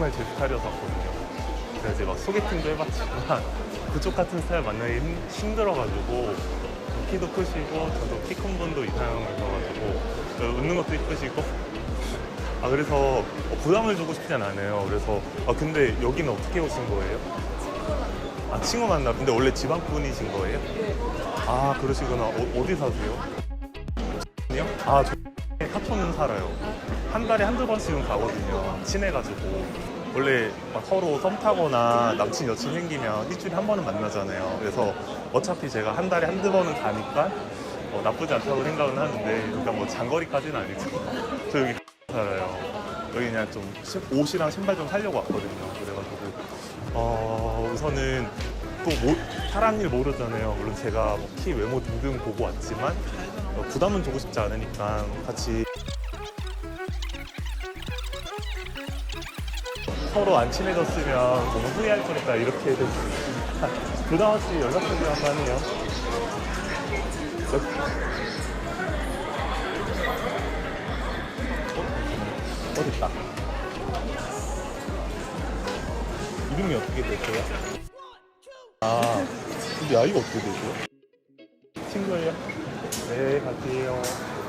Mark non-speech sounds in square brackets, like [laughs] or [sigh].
정말 제 스타일이었었거든요. 그래서 이제 막 소개팅도 해봤지만 [laughs] 그쪽 같은 스타일 만나기 힘- 힘들어가지고 키도 크시고 저도 키 큰 분도 이상형이셔가지고 어, 웃는 것도 이쁘시고 아 그래서 어, 부담을 주고 싶진 않아요. 그래서 아 근데 여기는 어떻게 오신 거예요? 아 친구 만나. 근데 원래 지방 분이신 거예요? 아 그러시구나. 어, 디 사세요? 아니요? 아 저 사촌 살아요. 한 달에 한두 번씩은 가거든요. 친해가지고. 원래 막 서로 썸 타거나 남친 여친 생기면 일주일에 한 번은 만나잖아요. 그래서 어차피 제가 한 달에 한두 번은 가니까 어, 나쁘지 않다고 생각은 하는데 그러니까 뭐 장거리까지는 아니고 [laughs] 저 여기 살아요. 여기 그냥 좀 시- 옷이랑 신발 좀 사려고 왔거든요. 그래가지고 어, 우선은 또 모, 사람 일 모르잖아요. 물론 제가 뭐키 외모 등등 보고 왔지만 어, 부담은 주고 싶지 않으니까 같이 서로 안 친해졌으면 너무 후회할 거니까 이렇게 해서 부담 없이 연락하기 한번 해요. 어? 어디 있다. 이름이 어떻게 되세요? 아, 근데 나이가 어떻게 되세요? 친구예요? 네, 같이요.